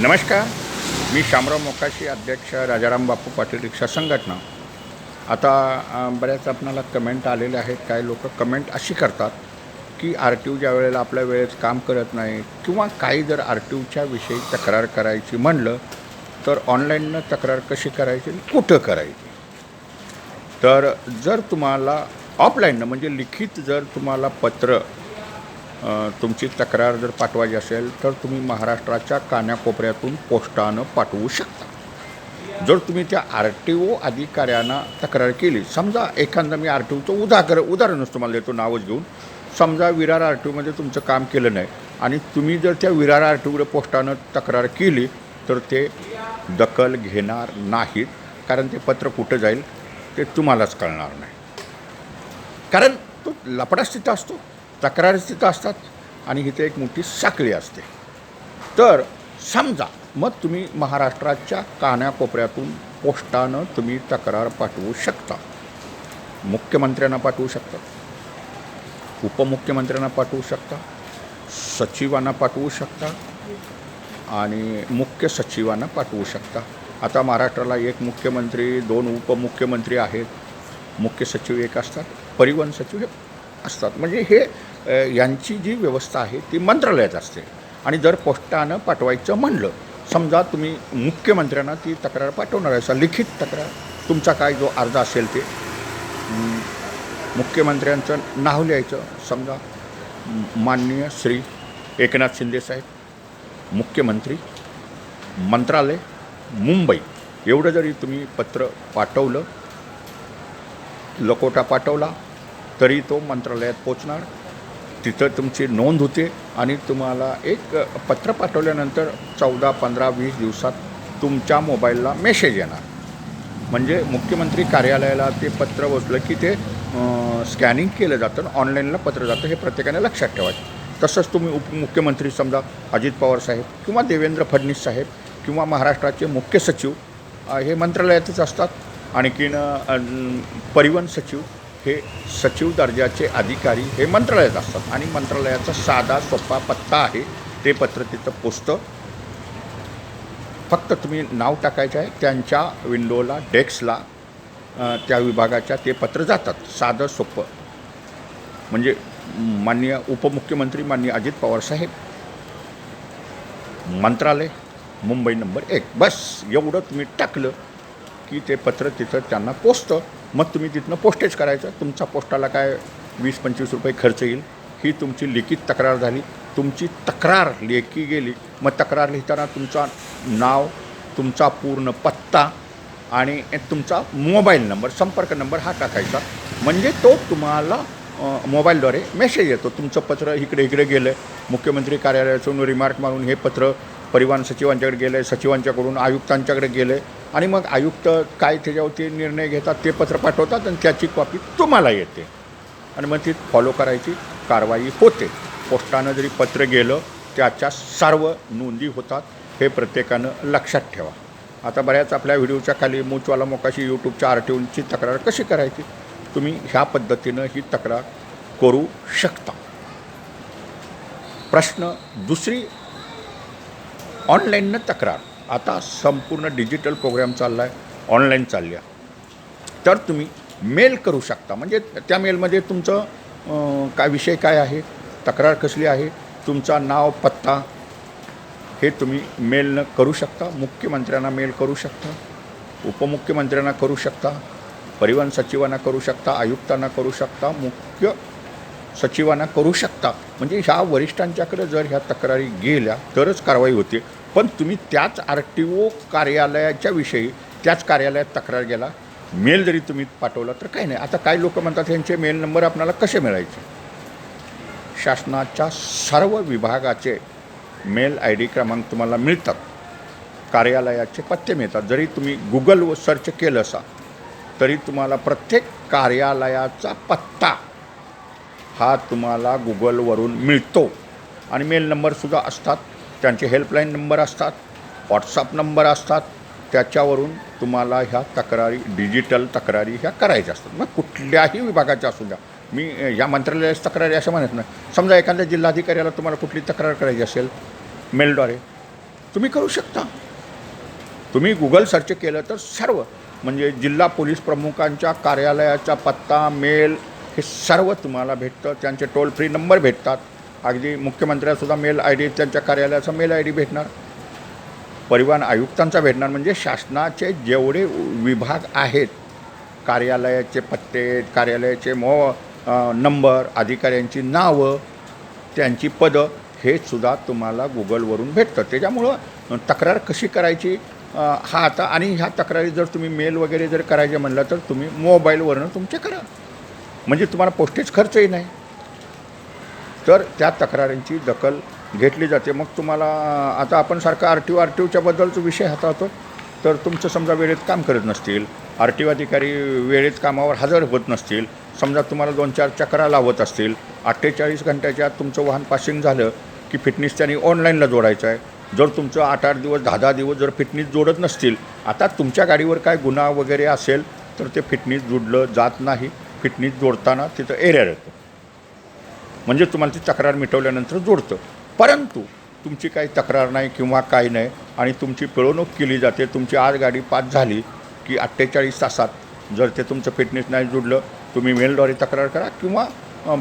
नमस्कार. मी शामराव मोकाशी अध्यक्ष राजाराम बापू पाटील रिक्षा संघटना. आता बऱ्याच आपणाला कमेंट आलेले आहेत. काही लोक कमेंट अशी करतात की आर टी ओ ज्या वेळेला आपल्या वेळेत काम करत नाही किंवा काही जर आर टी ओच्या विषयी तक्रार करायची म्हणलं तर ऑनलाईननं तक्रार कशी करायची कुठं करायची? तर जर तुम्हाला ऑफलाईननं म्हणजे लिखित जर तुम्हाला पत्र तुमची तक्रार जर पाठवायची असेल तर तुम्ही महाराष्ट्राच्या कान्याकोपऱ्यातून पोस्टानं पाठवू शकता. जर तुम्ही त्या आर टी ओ अधिकाऱ्यांना तक्रार केली समजा एखादा मी आर टी ओचं उदाहर उदाहरणच तुम्हाला देतो नावच घेऊन. समजा विरार आर टी ओमध्ये तुमचं काम केलं नाही आणि तुम्ही जर त्या विरार आर टी ओवर पोस्टानं तक्रार केली तर ते दखल घेणार नाहीत कारण ते पत्र कुठं जाईल ते तुम्हालाच कळणार नाही. कारण तो लपडाच तिथं असतो. तक्रारीच तिथं असतात आणि इथे एक मोठी साखळी असते. तर समजा मग तुम्ही महाराष्ट्राच्या कानाकोपऱ्यातून पोस्टानं तुम्ही तक्रार पाठवू शकता. मुख्यमंत्र्यांना पाठवू शकता. उपमुख्यमंत्र्यांना पाठवू शकता. सचिवांना पाठवू शकता. आणि मुख्य सचिवांना पाठवू शकता. आता महाराष्ट्राला एक मुख्यमंत्री दोन उपमुख्यमंत्री आहेत. मुख्य सचिव एक असतात. परिवहन सचिव हे असतात. म्हणजे हे यांची जी व्यवस्था आहे ती मंत्रालयात असते. आणि जर पोस्टानं पाठवायचं म्हणलं समजा तुम्ही मुख्यमंत्र्यांना ती तक्रार पाठवणार आहे असा लिखित तक्रार तुमचा काय जो अर्ज असेल ते मुख्यमंत्र्यांचं नाव लिहायचं समजा माननीय श्री एकनाथ शिंदेसाहेब मुख्यमंत्री मंत्रालय मुंबई एवढं जरी तुम्ही पत्र पाठवलं लकोटा पाठवला तरी तो मंत्रालयात पोचणार. तिथं तुमची नोंद होते आणि तुम्हाला एक पत्र पाठवल्यानंतर चौदा पंधरा वीस दिवसात तुमच्या मोबाईलला मेसेज येणार. म्हणजे मुख्यमंत्री कार्यालयाला ते पत्र बसलं की ते स्कॅनिंग केलं जातं ऑनलाईनला पत्र जातं हे प्रत्येकाने लक्षात ठेवायचं. तसंच तुम्ही उपमुख्यमंत्री समजा अजित पवार साहेब किंवा देवेंद्र फडणवीस साहेब किंवा महाराष्ट्राचे मुख्य सचिव हे मंत्रालयातच असतात. आणखीन परिवहन सचिव हे सचिव दर्जाचे अधिकारी हे मंत्रालयात असतात. आणि मंत्रालयाचा साधा सोपा पत्ता आहे. ते पत्र तिथं पोचतं. फक्त तुम्ही नाव टाकायचं आहे. त्यांच्या विंडोला डेस्कला त्या विभागाच्या ते पत्र जातात. साधं सोपं. म्हणजे माननीय उपमुख्यमंत्री माननीय अजित पवार साहेब. मंत्रालय मुंबई नंबर एक. बस एवढं तुम्ही टाकलं की ते पत्र तिथं त्यांना पोचतं. मग तुम्ही तिथनं पोस्टेज करायचं तुमच्या पोस्टाला काय वीस पंचवीस रुपये खर्च येईल? ही तुमची लिखित तक्रार झाली. तुमची तक्रार लेखी गेली. मग तक्रार लिहिताना तुमचा नाव तुमचा पूर्ण पत्ता आणि तुमचा मोबाईल नंबर संपर्क नंबर हा टाकायचा. म्हणजे तो तुम्हाला मोबाईलद्वारे मेसेज येतो. तुमचं पत्र इकडे इकडे गेलं आहे मुख्यमंत्री कार्यालयातून रिमार्क मारून हे पत्र परिवहन सचिवांच्याकडे गेलं आहे सचिवांच्याकडून आयुक्तांच्याकडे गेलं आहे आणि मग आयुक्त काय त्याच्यावरती निर्णय घेतात ते पत्र पाठवतात आणि त्याची कॉपी तुम्हाला येते. आणि मग ती फॉलो करायची कारवाई होते. पोस्टानं जरी पत्र गेलं त्याच्या सर्व नोंदी होतात हे प्रत्येकानं लक्षात ठेवा. आता बऱ्याच आपल्या व्हिडिओच्या खाली मूचवाला मोकाशी यूट्यूबच्या आर टी ओची तक्रार कशी करायची? तुम्ही ह्या पद्धतीनं ही तक्रार करू शकता. प्रश्न दुसरी ऑनलाईननं तक्रार. आता संपूर्ण डिजिटल प्रोग्राम चालला आहे ऑनलाईन चालल्या. तर तुम्ही मेल करू शकता. म्हणजे त्या मेलमध्ये तुमचं काय विषय काय आहे तक्रार कसली आहे तुमचा नाव पत्ता हे तुम्ही मेलनं करू शकता. मुख्यमंत्र्यांना मेल करू शकता. उपमुख्यमंत्र्यांना करू शकता. परिवहन सचिवांना करू शकता. आयुक्तांना करू शकता. मुख्य सचिवांना करू शकता. म्हणजे ह्या वरिष्ठांच्याकडे जर ह्या तक्रारी गेल्या तरच कारवाई होते. पण तुम्ही त्याच आर टी ओ कार्यालयाच्या विषयी त्याच कार्यालयात तक्रार गेला मेल जरी तुम्ही पाठवला तर काही नाही. आता काही लोक म्हणतात यांचे मेल नंबर आपल्याला कसे मिळायचे? शासनाच्या सर्व विभागाचे मेल आय डी क्रमांक तुम्हाला मिळतात. कार्यालयाचे पत्ते मिळतात. जरी तुम्ही गुगलवर सर्च केलं असा तरी तुम्हाला प्रत्येक कार्यालयाचा पत्ता हा तुम्हाला गुगलवरून मिळतो. आणि मेल नंबरसुद्धा असतात. त्यांचे हेल्पलाईन नंबर असतात व्हॉट्सअप नंबर असतात. त्याच्यावरून तुम्हाला ह्या तक्रारी डिजिटल तक्रारी ह्या करायच्या असतात. मग कुठल्याही विभागाच्या असू द्या. मी या मंत्रालयाची तक्रारी असं म्हणत नाही. समजा एखाद्या जिल्हाधिकाऱ्याला तुम्हाला कुठली तक्रार करायची असेल मेलद्वारे तुम्ही करू शकता. तुम्ही गुगल सर्च केलं तर सर्व म्हणजे जिल्हा पोलीस प्रमुखांच्या कार्यालयाचा पत्ता मेल हे सर्व तुम्हाला भेटतं. त्यांचे टोल फ्री नंबर भेटतात. अगदी मुख्यमंत्र्यासुद्धा मेल आय डी त्यांच्या कार्यालयाचा मेल आय डी भेटणार. परिवहन आयुक्तांचा भेटणार म्हणजे शासनाचे जेवढे विभाग आहेत कार्यालयाचे पत्ते कार्यालयाचे मो नंबर अधिकाऱ्यांची नावं त्यांची पदं हे सुद्धा तुम्हाला गुगलवरून भेटतं त्याच्यामुळं तक्रार कशी करायची? हा आता आणि ह्या तक्रारी जर तुम्ही मेल वगैरे जर करायचे म्हणलं तर तुम्ही मोबाईलवरनं तुमचे करा. म्हणजे तुम्हाला पोस्टेज खर्चही नाही. तर त्या तक्रारींची दखल घेतली जाते. मग तुम्हाला आता आपण सारखं R T O R T ओच्याबद्दलचा विषय हाताळतो. तर तुमचं समजा वेळेत काम करत नसतील आर टी ओ अधिकारी वेळेत कामावर हजर होत नसतील समजा तुम्हाला दोन चार चक्रा लावत असतील अठ्ठेचाळीस घंट्याच्या आत तुमचं वाहन पासिंग झालं की फिटनेस त्यांनी ऑनलाईनला जोडायचं आहे. जर तुमचं आठ आठ दिवस दहा दहा दिवस जर फिटनेस जोडत नसतील आता तुमच्या गाडीवर काय गुन्हा वगैरे असेल तर ते फिटनेस जोडलं जात नाही. फिटनेस जोडताना तिथं एरिया येतं. म्हणजे तुम्हाला ती तक्रार मिटवल्यानंतर जोडतं. परंतु तुमची काही तक्रार नाही किंवा काही नाही आणि तुमची पिळवणूक केली जाते तुमची आज गाडी पास झाली की अठ्ठेचाळीस तासात जर ते तुमचं फिटनेस नाही जुडलं तुम्ही मेलद्वारे तक्रार करा किंवा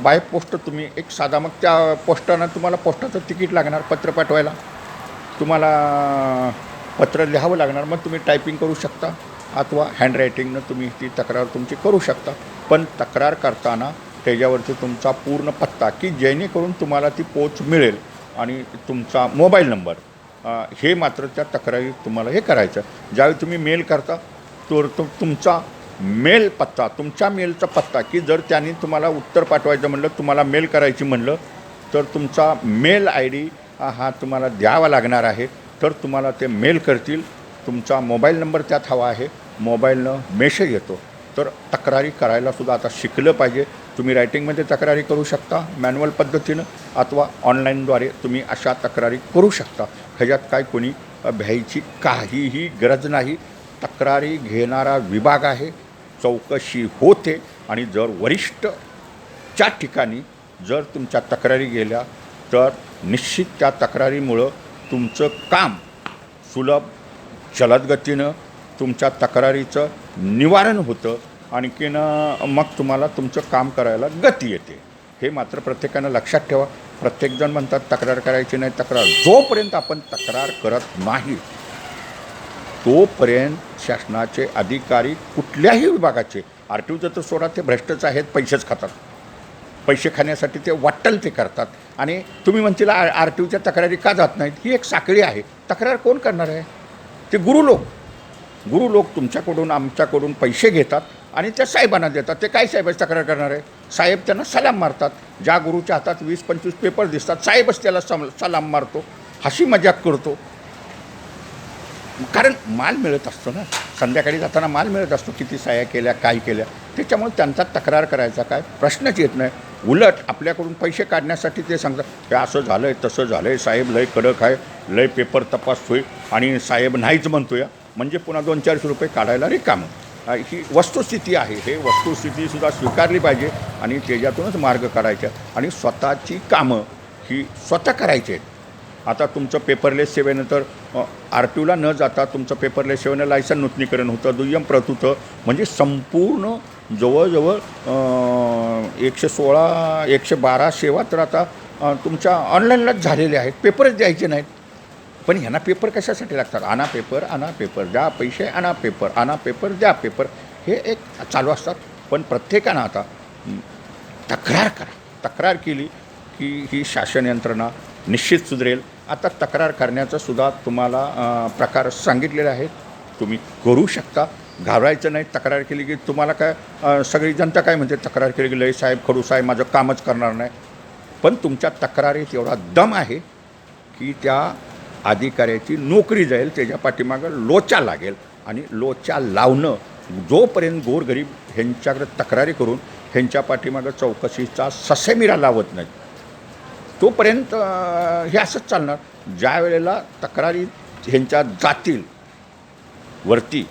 बाय पोस्ट तुम्ही एक साधा मग त्या पोस्टानं तुम्हाला पोस्टाचं तिकीट लागणार पत्र पाठवायला. तुम्हाला पत्र लिहावं लागणार मग तुम्ही टायपिंग करू शकता. अथवा हँडरायटिंगनं तुम्ही ती तक्रार तुमची करू शकता. पण तक्रार करताना त्याच्यावरती तुमचा पूर्ण पत्ता की जेणेकरून तुम्हाला ती पोच मिळेल आणि तुमचा मोबाईल नंबर हे मात्र त्या तक्रारी तुम्हाला हे करायचं. ज्यावेळी तुम्ही मेल करता तर तो तुमचा मेल पत्ता तुमच्या मेलचा पत्ता की जर त्यांनी तुम्हाला उत्तर पाठवायचं म्हणलं तुम्हाला मेल करायची म्हणलं तर तुमचा मेल आय डी हा तुम्हाला द्यावा लागणार आहे. तर तुम्हाला ते मेल करतील. तुमचा मोबाईल नंबर त्यात हवा आहे. मोबाईलनं मेसेज येतो. तर तक्रारी करायला सुद्धा आता शिकलं पाहिजे. तुम्ही रायटिंगमध्ये तक्रारी करू शकता. मॅन्युअल पद्धतीनं अथवा ऑनलाईनद्वारे तुम्ही अशा तक्रारी करू शकता. ह्याच्यात काय कोणी भ्यायची काहीही गरज नाही. तक्रारी घेणारा विभाग आहे. चौकशी होते. आणि जर वरिष्ठच्या ठिकाणी जर तुमच्या तक्रारी गेल्या तर निश्चित त्या तक्रारीमुळं तुमचं काम सुलभ जलदगतीनं तुमच्या तक्रारीचं निवारण होतं. आणखीन मग तुम्हाला तुमचं काम करायला गती येते. हे मात्र प्रत्येकानं लक्षात ठेवा. प्रत्येकजण म्हणतात तक्रार करायची नाही तक्रार. जोपर्यंत आपण तक्रार करत नाही तोपर्यंत शासनाचे अधिकारी कुठल्याही विभागाचे आर टी ओचं तर सोडा ते भ्रष्टच आहेत पैसेच खातात. पैसे खाण्यासाठी ते वाटल ते करतात. आणि तुम्ही म्हणतील आर आर टी ओच्या तक्रारी का जात नाहीत? ही एक साखळी आहे. तक्रार कोण करणार आहे? ते गुरु लोक. गुरु लोक तुमच्याकडून आमच्याकडून पैसे घेतात. आणि त्या साहेबांना देतात. ते काय साहेबाची तक्रार करणार आहे? साहेब त्यांना सलाम मारतात. ज्या गुरुच्या हातात वीस पंचवीस पेपर दिसतात साहेबच त्याला सम सलाम मारतो हशी मजाक करतो. कारण माल मिळत असतो ना. संध्याकाळी जाताना माल मिळत असतो किती साया केल्या काय केल्या. त्याच्यामुळे त्यांचा तक्रार करायचा काय? प्रश्नच येत नाही. उलट आपल्याकडून पैसे काढण्यासाठी ते सांगतात हे असं झालं आहे तसं झालं आहे साहेब लय कडक आहे लय पेपर तपासतोय आणि साहेब नाहीच म्हणतोय. म्हणजे पुन्हा दोन चारशे रुपये काढायला रिकामं. अ, ही वस्तुस्थिती आहे. हे वस्तुस्थितीसुद्धा स्वीकारली पाहिजे आणि त्याच्यातूनच मार्ग काढायचा आणि स्वतःची कामं ही स्वतः करायची आहेत. आता तुमचं पेपरलेस सेवेनंतर आर टी ओला न जाता तुमचं पेपरलेस सेवेनं लायसन नूतनीकरण होतं दुय्यम प्रत होतं. म्हणजे संपूर्ण जवळजवळ एकशे सोळा एकशे बारा सेवा तर आता तुमच्या ऑनलाईनलाच झालेल्या आहेत. पेपरच द्यायचे नाहीत. पण ह्यांना पेपर कशासाठी लागतात? आना पेपर आना पेपर द्या पैसे आना पेपर आना पेपर द्या पेपर हे एक चालू असतात. पण प्रत्येकानं आता तक्रार करा. तक्रार केली की ही शासन यंत्रणा निश्चित सुधरेल. आता तक्रार करण्याचा सुद्धा तुम्हाला प्रकार सांगितलेले आहेत. तुम्ही करू शकता. घाबरायचं नाही. तक्रार केली की तुम्हाला काय सगळी जनता काय म्हणते? तक्रार केली की लय साहेब खडू साहेब माझं कामच करणार नाही. पण तुमच्या तक्रारीत एवढा दम आहे की त्या अधिकाऱ्याची नोकरी जाईल त्याच्या पाठीमागं लोचा लागेल. आणि लोचा लावणं जोपर्यंत गोरगरीब ह्यांच्याकडे तक्रारी करून ह्यांच्या पाठीमागं चौकशीचा ससेमिरा लावत नाही तोपर्यंत हे असंच चालणार. ज्या वेळेला तक्रारी ह्यांच्या जातील वरती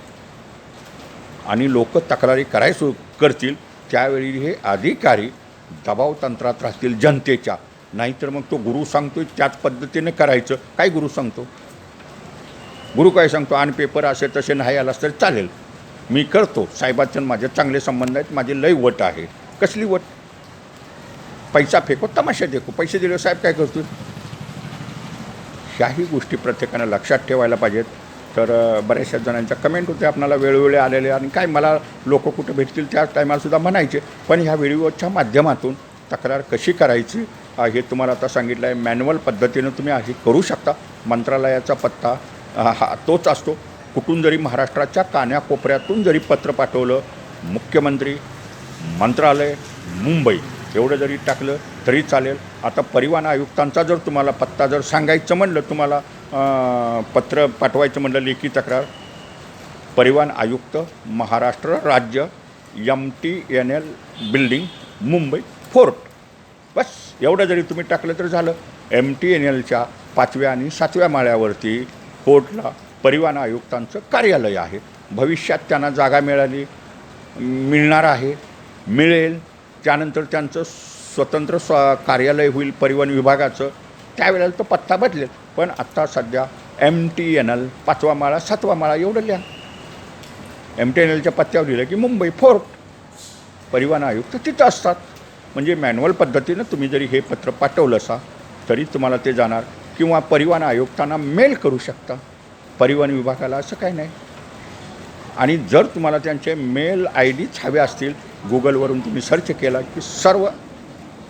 आणि लोक तक्रारी करायला सुरू करतील त्यावेळी हे अधिकारी दबाव तंत्रात राहतील जनतेच्या. नाहीतर मग तो गुरु सांगतोय त्याच पद्धतीने करायचं. काय गुरु सांगतो? गुरु काय सांगतो? आणि पेपर असे तसे नाही आलास तरी चालेल. मी करतो. साहेबांचे माझे चांगले संबंध आहेत. माझी लय वट आहे. कसली वट? पैसा फेको तमाशा देखो. पैसे दिले साहेब काय करतो ह्याही गोष्टी प्रत्येकानं लक्षात ठेवायला पाहिजेत. तर बऱ्याचशा जणांच्या कमेंट होते. आपणाला वेळोवेळी आलेले आणि काय मला लोक कुठं भेटतील त्या टायमालासुद्धा म्हणायचे. पण ह्या व्हिडिओच्या माध्यमातून तक्रार कशी करायची? हे तुम्हाला आता सांगितलं आहे मॅन्युअल पद्धतीनं तुम्ही हे करू शकता. मंत्रालयाचा पत्ता हा तोच असतो. कुठून जरी महाराष्ट्राच्या कान्याकोपऱ्यातून जरी पत्र पाठवलं मुख्यमंत्री मंत्रालय मुंबई एवढं जरी टाकलं तरी चालेल. आता परिवहन आयुक्तांचा जर तुम्हाला पत्ता जर सांगायचं म्हणलं तुम्हाला पत्र पाठवायचं म्हणलं लेखी तक्रार. परिवहन आयुक्त महाराष्ट्र राज्य M T N L building Mumbai Fort. बस एवढं जरी तुम्ही टाकलं तर झालं. एम टी एन एलच्या पाचव्या आणि सातव्या माळ्यावरती फोर्टला परिवहन आयुक्तांचं कार्यालय आहे. भविष्यात त्यांना जागा मिळाली मिळणार आहे. मिळेल. त्यानंतर त्यांचं स्वतंत्र स्व कार्यालय होईल परिवहन विभागाचं. त्यावेळेला तो पत्ता बदलेल. पण आत्ता सध्या एम टी एन एल पाचवा माळा सातवा माळा एवढं लिहा. एम टी एन एलच्या पत्त्यावर लिहिलं की मुंबई फोर्ट परिवहन आयुक्त तिथं असतात. म्हणजे मॅन्युअल पद्धतीनं तुम्ही जरी हे पत्र पाठवलं असा तरी तुम्हाला ते जाणार. किंवा परिवहन आयुक्तांना मेल करू शकता. परिवहन विभागाला असं काही नाही. आणि जर तुम्हाला त्यांचे मेल आय डीच हवे असतील गुगलवरून तुम्ही सर्च केला की सर्व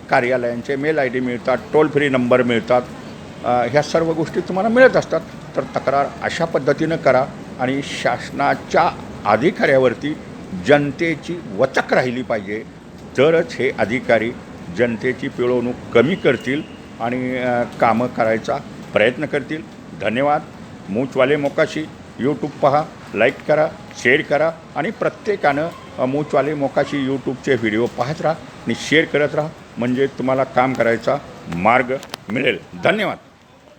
कार्यालयांचे मेल आय डी मिळतात टोल फ्री नंबर मिळतात. ह्या सर्व गोष्टी तुम्हाला मिळत असतात. तर तक्रार अशा पद्धतीनं करा आणि शासनाच्या अधिकाऱ्यावरती जनतेची वचक राहिली पाहिजे. तरच हे अधिकारी जनतेची पिळवणूक कमी करतील आणि कामं करायचा प्रयत्न करतील. धन्यवाद. मूचवाले मोकाशी. यूट्यूब पहा लाईक करा शेअर करा आणि प्रत्येकानं मूचवाले मोकाशी यूट्यूबचे व्हिडिओ पाहत राहा आणि शेअर करत राहा. म्हणजे तुम्हाला काम करायचा मार्ग मिळेल. धन्यवाद.